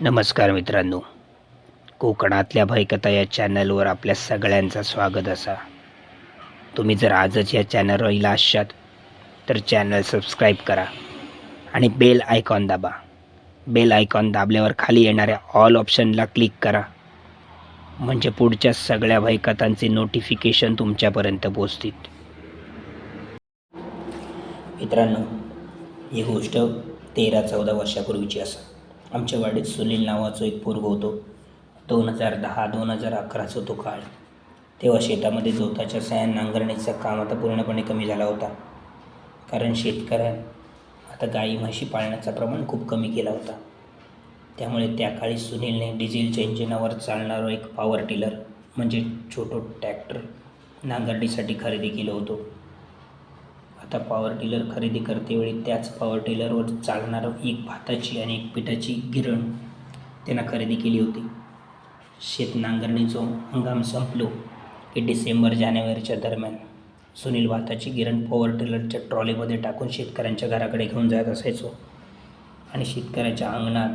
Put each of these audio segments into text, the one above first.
नमस्कार मित्रांनो. कोकणातल्या भयकथा या चॅनलवर आपल्या सगळ्यांचं स्वागत असा. तुम्ही जर आजच या चॅनलवर असाल तर चॅनल सबस्क्राईब करा आणि बेल आयकॉन दाबा. बेल आयकॉन दाबल्यावर खाली येणाऱ्या ऑल ऑप्शनला क्लिक करा. म्हणजे पुढच्या सगळ्या भयकथांचे नोटिफिकेशन तुमच्यापर्यंत पोचतील मित्रांनो ही गोष्ट तेरा चौदा वर्षापूर्वीची असा. आमच्या वाडीत सुनील नावाचं एक पोरग होतो. दोन हजार दहा दोन हजार अकराचा तो काळ. तेव्हा शेतामध्ये जोताच्या सहाय्यान नांगरणीचं काम आता पूर्णपणे कमी झाला होता. कारण शेतकऱ्या आता गाई म्हशी पाळण्याचं प्रमाण खूप कमी केला होता. त्यामुळे त्या काळी सुनीलने डिझेलच्या इंजिनावर चालणारं एक पॉवर टिलर म्हणजे छोटं ट्रॅक्टर नांगरणीसाठी खरेदी केलं होतं. आता पॉवर टिलर खरेदी करतेवेळी त्याच पॉवर टिलरवर चालणारं एक भाताची आणि एक पिठाची गिरण त्यांना खरेदी केली होती. शेत नांगरणीचो हंगाम संपलो की डिसेंबर जानेवारीच्या दरम्यान सुनील भाताची गिरण पॉवर टिलरच्या ट्रॉलीमध्ये टाकून शेतकऱ्यांच्या घराकडे घेऊन जात असायचो. आणि शेतकऱ्याच्या अंगणात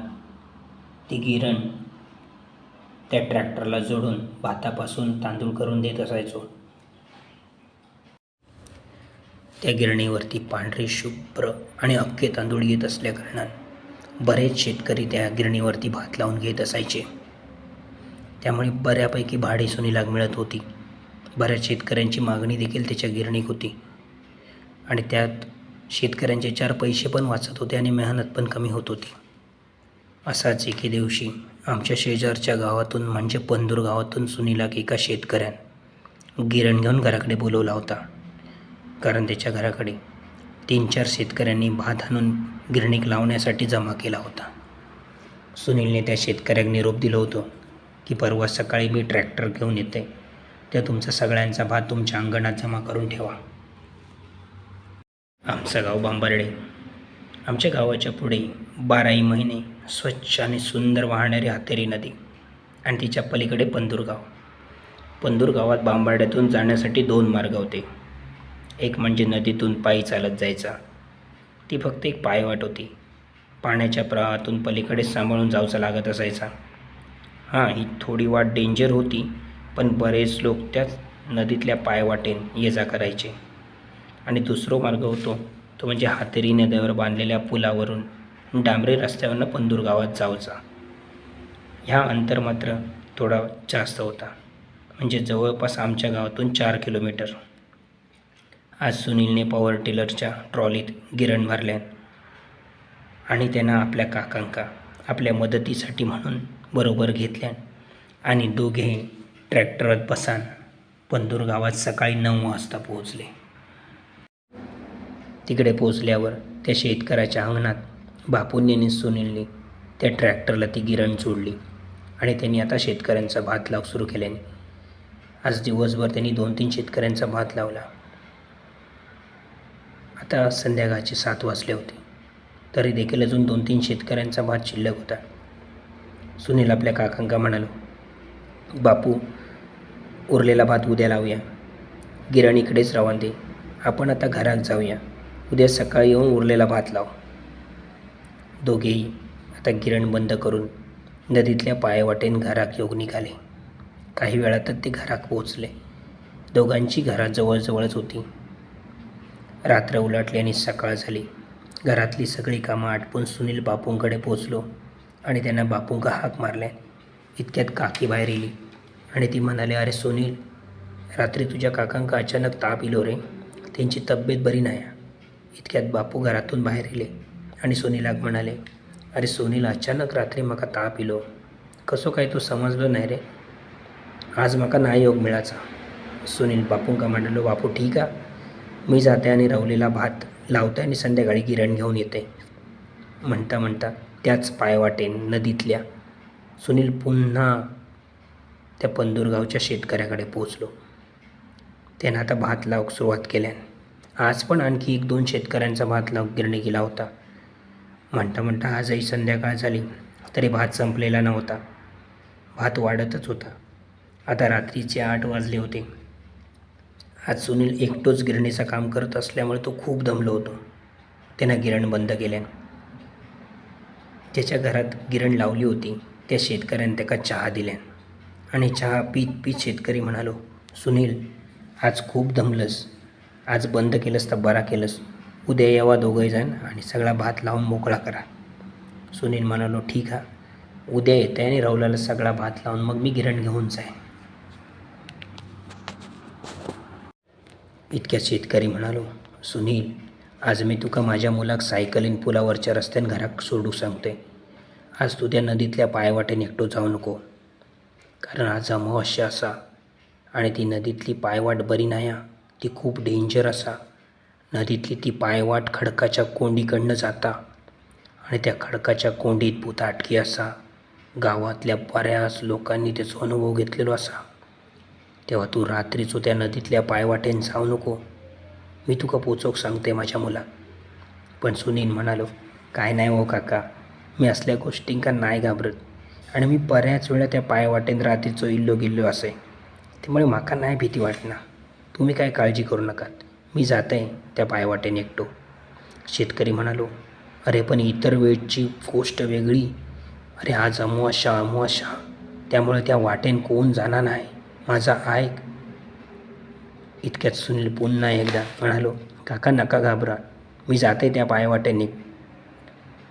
ती गिरण त्या ट्रॅक्टरला जोडून भातापासून तांदूळ करून देत असायचो. त्या गिरणीवरती पांढरे शुभ्र आणि अख्खे तांदूळ येत असल्याकारणानं बरेच शेतकरी त्या गिरणीवरती भात लावून घेत असायचे. त्यामुळे बऱ्यापैकी भाडे सुनीलाग मिळत होती. बऱ्याच शेतकऱ्यांची मागणी देखील त्याच्या गिरणीक होती. आणि त्यात शेतकऱ्यांचे चार पैसे पण वाचत होते आणि मेहनत पण कमी होत होती. असाच एके दिवशी आमच्या शेजारच्या गावातून म्हणजे पंदूर गावातून सुनीलाग एका शेतकऱ्यानं गिरण घेऊन घराकडे बोलवला होता. कारण त्याच्या घराकडे तीन चार शेतकऱ्यांनी भात आणून गिरणीक लावण्यासाठी जमा केला होता. सुनीलने त्या शेतकऱ्याक निरोप दिलं होतं की परवा सकाळी मी ट्रॅक्टर घेऊन येते. त्या तुमचा सगळ्यांचा भात तुमच्या अंगणात जमा करून ठेवा. आमचं गाव बांबर्डे. आमच्या गावाच्या पुढे बाराही महिने स्वच्छ आणि सुंदर वाहणारी हातेरी नदी आणि तिच्या पलीकडे पंदूर गाव पंदूर गावात बांबार्ड्यातून जाण्यासाठी दोन मार्ग होते. एक म्हणजे नदीतून पायी चालत जायचा. ती फक्त एक पायवाट होती. पाण्याच्या प्रवाहातून पलीकडे सांभाळून जावचा लागत असायचा. हां ही थोडी वाट डेंजर होती पण बरेच लोक त्याच नदीतल्या पायवाटेन ये जा करायचे. आणि दुसरो मार्ग होतो तो म्हणजे हातेरी नद्यावर बांधलेल्या पुलावरून डांबरे रस्त्यावरनं पंदूर गावात जावचा. ह्या अंतर मात्र थोडा जास्त होता. म्हणजे जवळपास आमच्या गावातून चार किलोमीटर. आज सुनीलने पॉवर टिलरच्या ट्रॉलीत गिरण भरल्यान आणि त्यांना आपल्या काकांका आपल्या मदतीसाठी म्हणून बरोबर घेतल्यान. आणि दोघे ट्रॅक्टरात बसान पंदूर गावात सकाळी नऊ वाजता पोहोचले. तिकडे पोहोचल्यावर त्या शेतकऱ्याच्या अंगणात बापूंनी सुनीलने त्या ट्रॅक्टरला ती गिरण जोडली. आणि त्यांनी आता शेतकऱ्यांचा भात लाव सुरू केल्याने. आज दिवसभर त्यांनी दोन तीन शेतकऱ्यांचा भात लावला. आता संध्याकाळचे सात वाजले होते. तरी देखील अजून दोन तीन शेतकऱ्यांचा भात शिल्लक होता. सुनील आपल्या काकांका म्हणालो बापू उरलेला भात उद्या लावूया. गिरणीकडेच रवान दे. आपण आता घरात जाऊया. उद्या सकाळी येऊन उरलेला भात लाव. दोघेही आता गिरण बंद करून नदीतल्या पायवाटेन घरात योग निघाले. काही वेळातच ते घरात पोहोचले. दोघांची घरात जवळजवळच होती. रात्र उलटली आणि सकाळ झाली. घरातली सगळी कामं आटपून सुनील बापूंकडे पोचलो आणि त्यांना बापूंका हाक मारल्या. इतक्यात काकी बाहेर येली आणि ती म्हणाले अरे सुनील रात्री तुझ्या काकांका अचानक ताप इलो रे. त्यांची तब्येत बरी नाही इतक्यात बापू घरातून बाहेर येले आणि सुनीलाक म्हणाले अरे सुनील अचानक रात्री मका ताप इलो कसो काय तू समजलो नाही रे. आज मका नाही योग मिळाचा. सुनील बापूंका म्हणालो बापू ठीक आहे मी जाते आणि रवलेला भात लावते आणि संध्याकाळी गिरण घेऊन येते. म्हणता म्हणता त्याच पायवाटेन नदीतल्या सुनील पुन्हा त्या पंदूरगावच्या शेतकऱ्याकडे पोचलो त्यानं आता भात लावक सुरुवात केल्यान आज पण आणखी एक दोन शेतकऱ्यांचा भात लावक गिरणी गेला होता. म्हणता म्हणता आजही संध्याकाळ झाली तरी भात संपलेला नव्हता. भात वाढतच होता. आता रात्रीचे आठ वाजले होते. आज सुनील एकटोच गिरणीचं काम करत असल्यामुळे तो खूप दमलो होतो. त्यानं गिरण बंद केल्या ज्याच्या घरात गिरण लावली होती. त्या शेतकऱ्याने त्याका चहा दिल्या आणि चहा पीत पीत शेतकरी म्हणालो सुनील आज खूप दमलंस. आज बंद केलंस तर बरा केलंस. उद्या यावा दोघंही जण आणि सगळा भात लावून मोकळा करा. सुनील म्हणालो ठीक आहे उद्या येते आणि राहुलाला सगळा भात लावून मग मी गिरण घेऊन जाईन. इतक्या शेतकरी म्हणालो सुनील आज मी तुका माझ्या मुलाक सायकलीन पुलावरच्या रस्त्यान घराक सोडूक सांगते आज तू त्या नदीतल्या पायवाटेन एकटो जाऊ नको. कारण आज अमावस्या असा आणि ती नदीतली पायवाट बरी नाही ती खूप डेंजर असा. नदीतली ती पायवाट खडकाच्या कोंडीकडनं जाता आणि त्या खडकाच्या कोंडीत भूताटकी असा. गावातल्या बऱ्याच लोकांनी त्याचा अनुभव घेतलेलो असा. तेव्हा तू रात्रीचो त्या नदीतल्या पायवाटेन जाऊ नको. मी तुका पोचोक सांगते माझ्या मुला. पण सुनील म्हणालो काय नाही हो काका मी असल्या गोष्टींका नाही घाबरत. आणि मी बऱ्याच वेळा त्या पायवाटेन रात्रीचो इल्लो गिल्लो असे. त्यामुळे माका नाही भीती वाटणार तुम्ही काय काळजी करू नका मी जात आहे त्या पायवाटेन एकटो. शेतकरी म्हणालो अरे पण इतर वेळची गोष्ट वेगळी. अरे आज अमावस्या अमावस्या त्यामुळे त्या वाटेन कोण जाणार नाही. माझा ऐक इतक्यात सुनील पुन्हा एकदा म्हणालो काका नका घाबरा. मी जाते त्या पायवाट्याने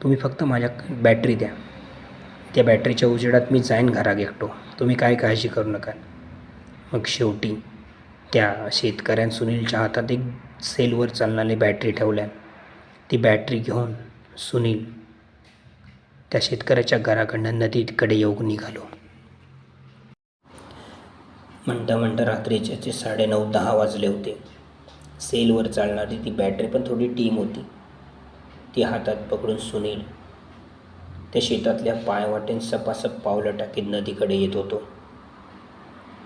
तुम्ही फक्त माझ्या बॅटरी द्या. त्या बॅटरीच्या उजेडात मी जाईन घरात एकटो. तुम्ही काय काळजी करू नका. मग शेवटी त्या शेतकऱ्यान सुनीलच्या हातात एक सेलवर चालणारी बॅटरी ठेवल्या. ती बॅटरी घेऊन सुनील त्या शेतकऱ्याच्या घराकडनं नदीकडे येऊन निघालो. म्हणता म्हणता रात्रीचे साडेनऊ दहा वाजले होते. सेलवर चालणारी ती बॅटरी पण थोडी टीम होती. ती हातात पकडून सुनील त्या शेतातल्या पायवाटेन सपासप पावलं टाकीत नदीकडे येत होतो.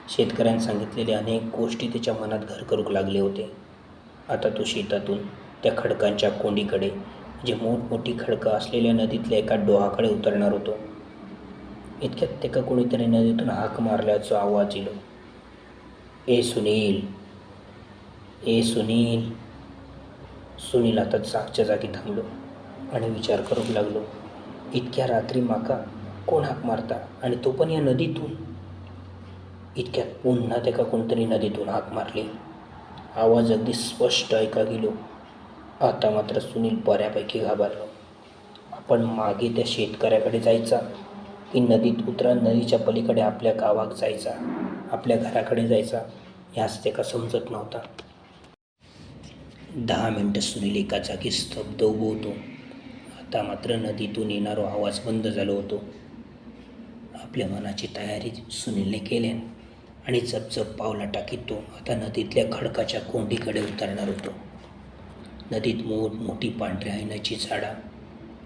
शेतकऱ्यांनी सांगितलेल्या अनेक गोष्टी त्याच्या मनात घर करूक लागले होते. आता तो शेतातून त्या खडकांच्या कोंडीकडे जे मोठमोठी खडकं असलेल्या नदीतल्या एका डोहाकडे उतरणार होतो. इतक्यात त्याका कोणीतरी नदीतून हाक मारल्याचा आवाज येलो ए सुनील ए सुनील. सुनील आता जागच्या जागी थांबलो आणि विचार करूक लागलो इतक्या रात्री माका कोण हाक मारता आणि तो पण या नदीतून? इतक्यात पुन्हा त्याका कोणतरी नदीतून हाक मारली. आवाज अगदी स्पष्ट ऐका गेलो. आता मात्र सुनील बऱ्यापैकी घाबरलो. आपण मागे त्या शेतकऱ्याकडे जायचा की नदीत उतरा नदीच्या पलीकडे आपल्या गावात जायचा. आपल्या घराकडे जायचा. ह्याच त्याका समजत नव्हता. दहा मिनटं सुनील एका जागी स्तब्ध उभो होतो. आता मात्र नदीतून येणारा आवाज बंद झालो होतो. आपल्या मनाची तयारी सुनीलने केल्यान आणि चपचप पावला टाकीत तो आता नदीतल्या खडकाच्या कोंडीकडे उतरणार होतो. नदीत मोठ मोठी पांढऱ्या ऐनाची झाडा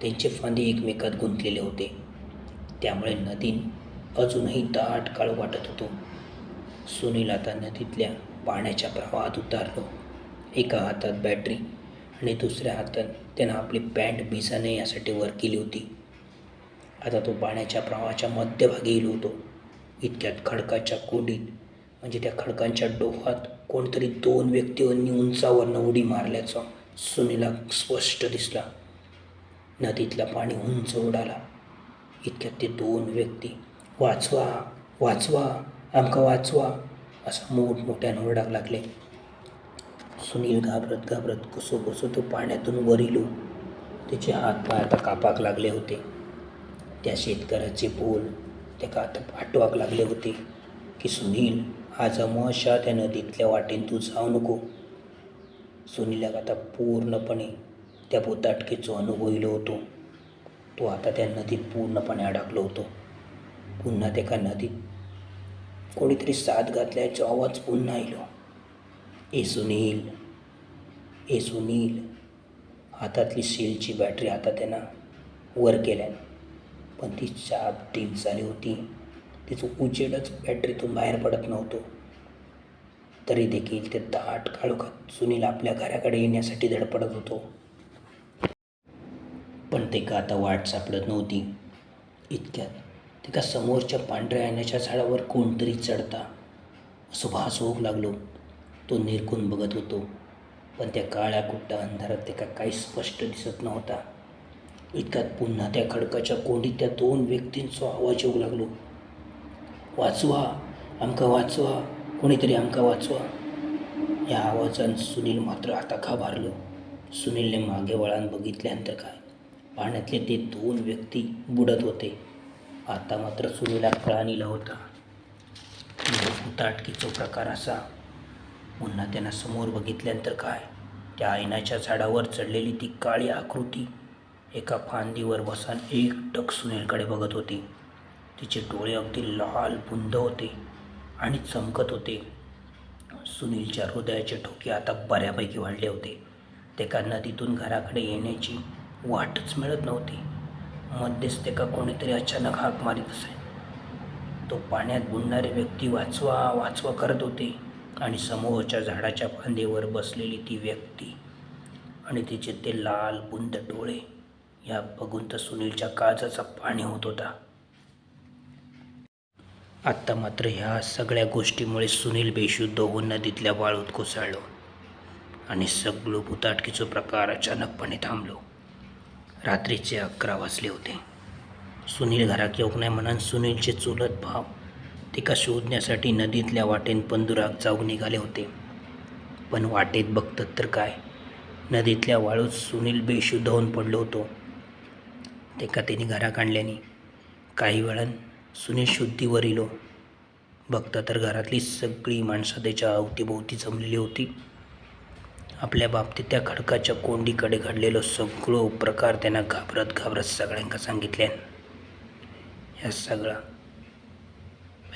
त्यांचे फांदे एकमेकात गुंतलेले होते. त्यामुळे नदीन अजूनही दाट काळ वाटत होतो. सुनील आता नदीतल्या पाण्याच्या प्रवाहात उतारलो. एका हातात बॅटरी आणि दुसऱ्या हातात त्यानं आपली पॅन्ट भिजा नये यासाठी वर केली होती. आता तो पाण्याच्या प्रवाहाच्या मध्यभागी गेलो होतो. इतक्यात खडकाच्या कोडीत म्हणजे त्या खडकांच्या डोहात कोणतरी दोन व्यक्तींनी उंचावरनं उडी मारल्याचा सुनीला स्पष्ट दिसला. नदीतलं पाणी उंच उडाला इतक्यात ते दोन व्यक्ती वाचवा वाचवा आमकां वाचवा असं मोठमोठ्यानं ओरडाक लागले. सुनील घाबरत घाबरत कसो कसो तो पाण्यातून वर इलो. त्याचे हात पाय आता कापाक लागले होते. त्या शेतकऱ्याचे बोल त्याका आता आठवाक लागले होते की सुनील आज अमावस्या त्या नदीतल्या वाटेन तू जाऊ नको. सुनीलाक आता पूर्णपणे त्या भूताटकेचो अनुभव इलो होतो. तो आता त्या नदीत पूर्णपणे अडकलो होतो. पुन्हा त्याका नदीत कोणीतरी साथ घातल्याचो आवाज पुन्हा इलो ए सुनील ए सुनील हातातली सेलची बॅटरी आता त्यांना वर केल्यान पण ती चाप टीप झाली होती. तिचं उजेडच बॅटरीतून बाहेर पडत नव्हतो. तरी देखील ते दाट काळोखात सुनील आपल्या घराकडे येण्यासाठी धडपडत होतो. पण ते का आता वाट सापडत नव्हती. इतक्यात ते का समोरच्या पांढऱ्या आण्याच्या झाडावर कोणतरी चढता. असं भास होऊ लागलो. तो निरकून बघत होतो. पण त्या काळ्या कुट्टा अंधारात ते काही स्पष्ट दिसत नव्हता. इतक्यात पुन्हा त्या खडकाच्या कोंडीत त्या दोन व्यक्तींचा आवाज येऊ लागलो. वाचवा आमका वाचवा कोणीतरी आमका वाचवा. या आवाजान सुनील मात्र आता घाबरलो सुनीलने मागे वळान बघितल्यानंतर काय? पाण्यातले ते दोन व्यक्ती बुडत होते. आता मात्र सुनीला कळानीला होता. ताटकीचा प्रकार असा. पुन्हा त्यांना समोर बघितल्यानंतर काय? त्या आयनाच्या झाडावर चढलेली ती काळी आकृती एका फांदीवर बसून एकटक सुनीलकडे बघत होती. तिचे डोळे अगदी लाल बुंद होते आणि चमकत होते. सुनीलच्या हृदयाचे ठोके आता बऱ्यापैकी वाढले होते. ते का नदीतून घराकडे येण्याची वाटच मिळत नव्हती. मध्यस्थिका का कोणीतरी अचानक हाक मारित असे तो पाण्यात बुडणारी व्यक्ती वाचवा वाचवा करत होते आणि समोरच्या झाडाच्या फांदीवर बसलेली ती व्यक्ती आणि तिचे ते लाल बुंद डोळे या बघून तर सुनीलच्या काळजाचा पाणी होत होता. आत्ता मात्र ह्या सगळ्या गोष्टीमुळे सुनील बेशुद्ध होऊन नदीतल्या वाळूत कोसळलो आणि सगळं भुताटकीचा प्रकार अचानकपणे थांबलो. रात्रीचे अकरा वाजले होते. सुनील घरात येऊक नाही म्हणून सुनीलचे चुलत भाव तिका शोधण्यासाठी नदीतल्या वाटेन पंदुराक जाऊन निघाले होते. पण वाटेत बघतात तर काय? नदीतल्या वाळूत सुनील बेशुद्ध होऊन पडलो होतो. ते त्याने त्यांनी घराक आणल्याने काही वेळान सुनील शुद्धीवर इलो. बघता तर घरातली सगळी माणसं त्याच्या अवतीभोवती जमलेली होती. आपल्या बाबतीत त्या खडकाच्या कोंडीकडे घडलेलो सगळं प्रकार त्यांना घाबरत घाबरत सगळ्यांका सांगितल्यान या सगळा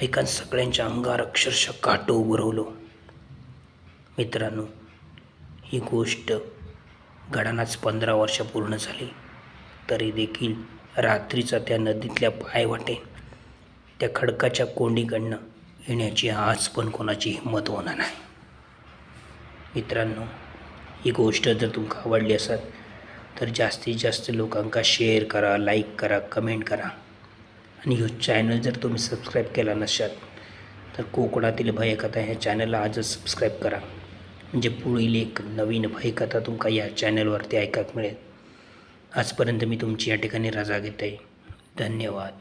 ऐकान सगळ्यांच्या अंगार अक्षरशः काटो उभरवलो मित्रांनो ही गोष्ट घडानाच पंधरा वर्ष पूर्ण झाली तरी देखील रात्रीचा त्या नदीतल्या पायवाटे त्या खडकाच्या कोंडीकडनं येण्याची आज पण कोणाची हिंमत होणार नाही. मित्रांनो ही गोष्ट जर तुमका आवडली असत तर जास्तीत जास्त लोकांका शेअर करा लाईक करा कमेंट करा. आणि ह्यो चॅनल जर तुम्ही सबस्क्राईब केला नसाल तर कोकणातील भयकथा ह्या चॅनलला आजच सबस्क्राईब करा. म्हणजे पुढील एक नवीन भयकथा तुमका या चॅनलवरती ऐकायला मिळेल. आजपर्यंत मी तुमची या ठिकाणी रजा घेत आहे धन्यवाद.